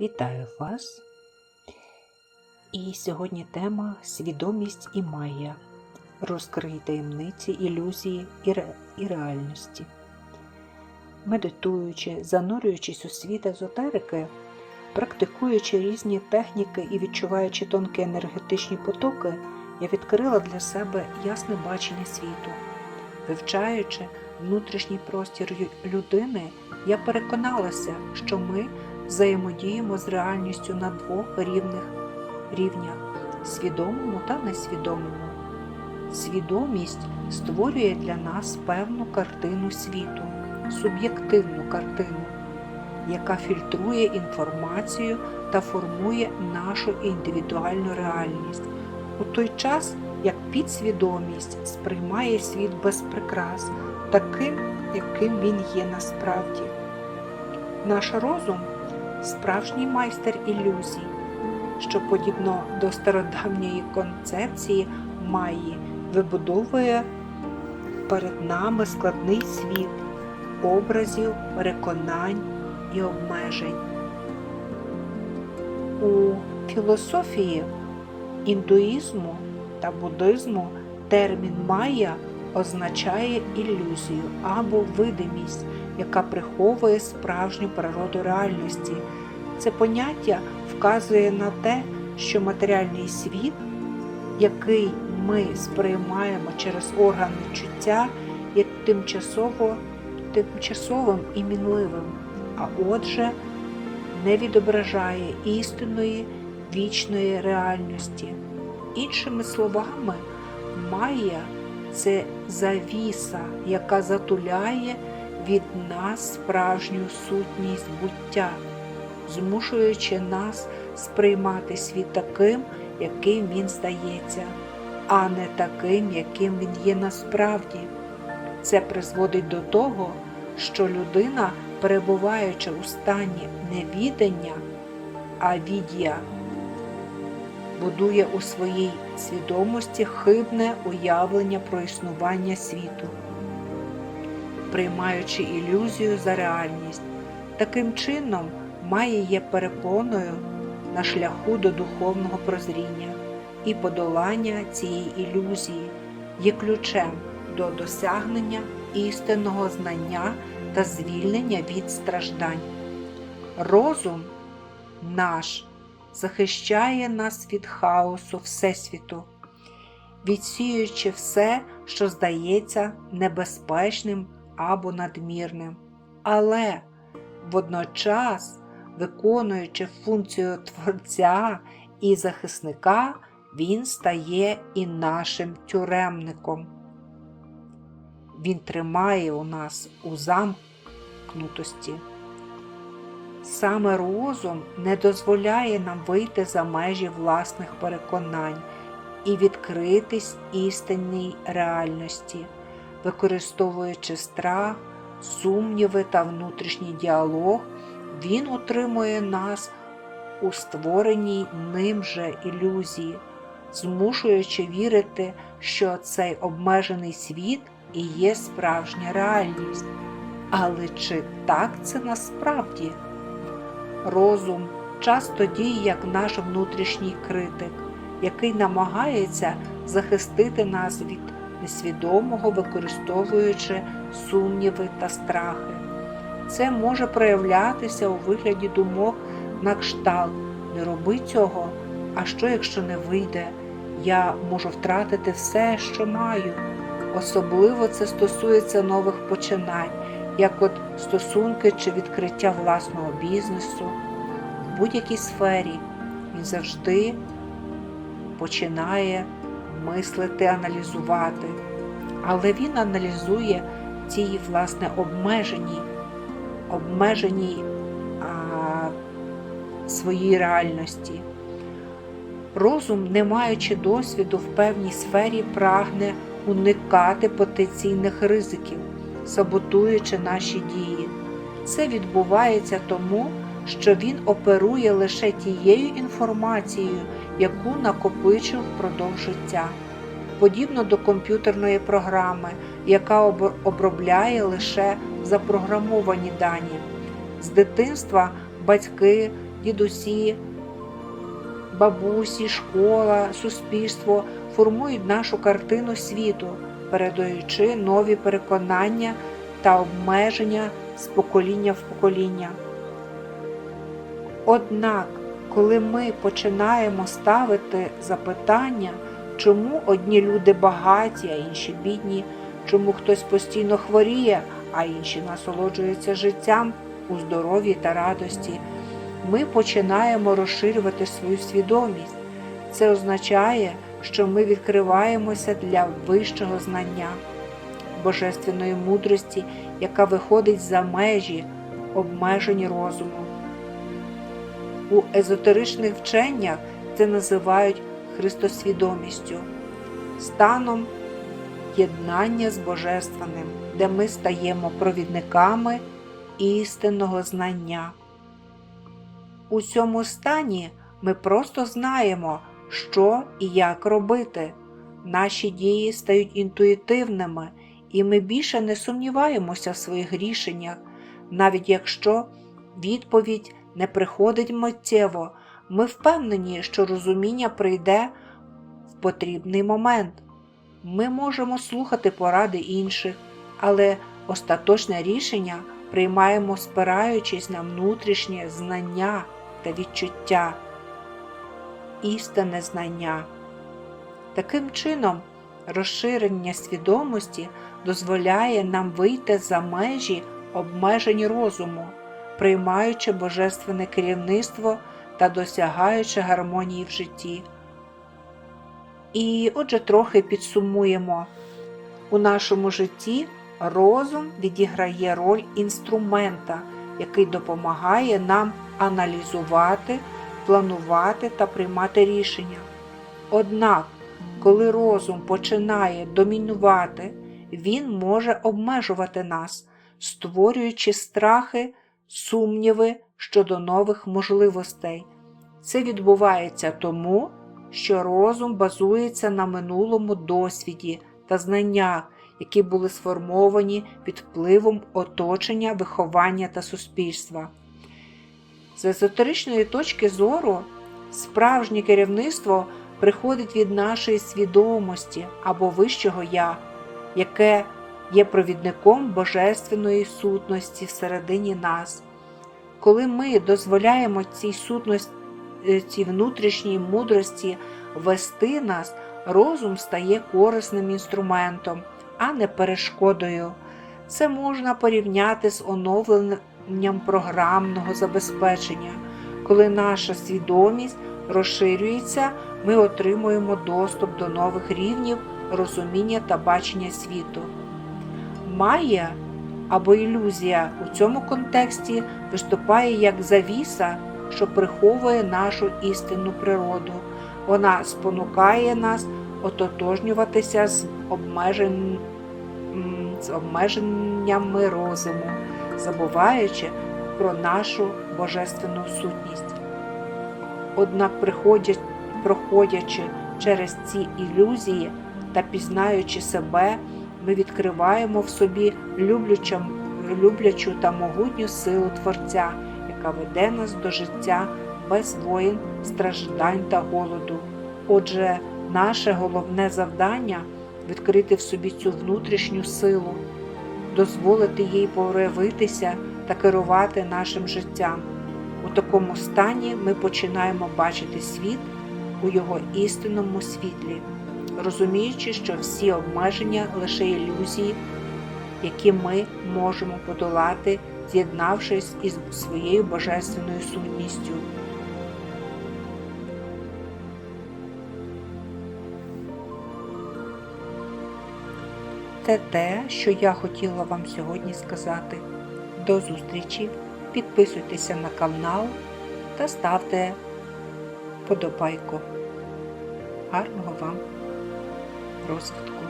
Вітаю вас! І сьогодні тема свідомість і майя. Розкрий таємниці, ілюзії і, ре... і реальності. Медитуючи, занурюючись у світ езотерики, практикуючи різні техніки і відчуваючи тонкі енергетичні потоки, я відкрила для себе ясне бачення світу. Вивчаючи внутрішній простір людини, я переконалася, що ми взаємодіємо з реальністю на двох рівних рівнях свідомому та несвідомому. Свідомість створює для нас певну картину світу, суб'єктивну картину, яка фільтрує інформацію та формує нашу індивідуальну реальність, у той час як підсвідомість сприймає світ без прикрас, таким, яким він є насправді. Наш розум справжній майстер ілюзій, що подібно до стародавньої концепції Майї вибудовує перед нами складний світ образів, переконань і обмежень. У філософії індуїзму та буддизму термін майя означає ілюзію або видимість, яка приховує справжню природу реальності. Це поняття вказує на те, що матеріальний світ, який ми сприймаємо через органи чуття, є тимчасово, тимчасовим і мінливим, а отже, не відображає істинної вічної реальності. Іншими словами, Майя це завіса, яка затуляє від нас справжню сутність буття, змушуючи нас сприймати світ таким, яким він здається, а не таким, яким він є насправді. Це призводить до того, що людина, перебуваючи у стані невідання, а відія, будує у своїй свідомості хибне уявлення про існування світу, приймаючи ілюзію за реальність. Таким чином, має є перепоною на шляху до духовного прозріння і подолання цієї ілюзії є ключем до досягнення істинного знання та звільнення від страждань. Розум наш захищає нас від хаосу Всесвіту, відсіюючи все, що здається небезпечним або надмірним. Але водночас, виконуючи функцію Творця і захисника, він стає і нашим тюремником. Він тримає у нас у замкнутості. Саме розум не дозволяє нам вийти за межі власних переконань і відкритись істинній реальності, використовуючи страх, сумніви та внутрішній діалог, він утримує нас у створеній ним же ілюзії, змушуючи вірити, що цей обмежений світ і є справжня реальність. Але чи так це насправді? Розум часто діє як наш внутрішній критик, який намагається захистити нас від несвідомого, використовуючи сумніви та страхи. Це може проявлятися у вигляді думок на кшталт не роби цього, а що якщо не вийде? Я можу втратити все, що маю. Особливо це стосується нових починань, як от стосунки чи відкриття власного бізнесу. В будь-якій сфері він завжди починає мислити, аналізувати. Але він аналізує ці власне обмежені, обмежені а, своїй реальності. Розум, не маючи досвіду в певній сфері, прагне уникати потенційних ризиків, саботуючи наші дії. Це відбувається тому, що він оперує лише тією інформацією, яку накопичив впродовж життя, подібно до комп'ютерної програми, яка обробляє лише запрограмовані дані. З дитинства батьки дідусі, бабусі, школа, суспільство формують нашу картину світу, передаючи нові переконання та обмеження з покоління в покоління. Однак, коли ми починаємо ставити запитання, чому одні люди багаті, а інші бідні, чому хтось постійно хворіє, а інші насолоджуються життям у здоров'ї та радості, ми починаємо розширювати свою свідомість. Це означає, що ми відкриваємося для вищого знання, божественної мудрості, яка виходить за межі обмежень розуму. У езотеричних вченнях це називають христосвідомістю, станом єднання з Божественним, де ми стаємо провідниками істинного знання. У цьому стані ми просто знаємо, що і як робити. Наші дії стають інтуїтивними, і ми більше не сумніваємося в своїх рішеннях, навіть якщо відповідь не приходить миттєво, ми впевнені, що розуміння прийде в потрібний момент. Ми можемо слухати поради інших, але остаточне рішення приймаємо спираючись на внутрішнє знання та відчуття, істинне знання. Таким чином, розширення свідомості дозволяє нам вийти за межі обмежень розуму, приймаючи божественне керівництво та досягаючи гармонії в житті. І отже, трохи підсумуємо. У нашому житті розум відіграє роль інструмента, який допомагає нам аналізувати, планувати та приймати рішення. Однак, коли розум починає домінувати, він може обмежувати нас, створюючи страхи, сумніви щодо нових можливостей. Це відбувається тому, що розум базується на минулому досвіді та знаннях, які були сформовані під впливом оточення, виховання та суспільства. З езотеричної точки зору, справжнє керівництво приходить від нашої свідомості або вищого я, яке є провідником божественної сутності всередині нас. Коли ми дозволяємо цій сутності, цій внутрішній мудрості вести нас, розум стає корисним інструментом, а не перешкодою. Це можна порівняти з оновленням програмного забезпечення. Коли наша свідомість розширюється, ми отримуємо доступ до нових рівнів розуміння та бачення світу. Майя або ілюзія у цьому контексті виступає як завіса, що приховує нашу істинну природу. Вона спонукає нас ототожнюватися з обмеженнями розуму, забуваючи про нашу божественну сутність. Однак, проходячи через ці ілюзії та пізнаючи себе, ми відкриваємо в собі люблячу, люблячу та могутню силу Творця, яка веде нас до життя без воїн, страждань та голоду. Отже, наше головне завдання відкрити в собі цю внутрішню силу, дозволити їй проявитися та керувати нашим життям. У такому стані ми починаємо бачити світ у його істинному світлі, розуміючи, що всі обмеження лише ілюзії, які ми можемо подолати, з'єднавшись із своєю божественною сутністю. Це те, що я хотіла вам сьогодні сказати. До зустрічі! Підписуйтеся на канал та ставте подобайку. Гарного вам розвитку!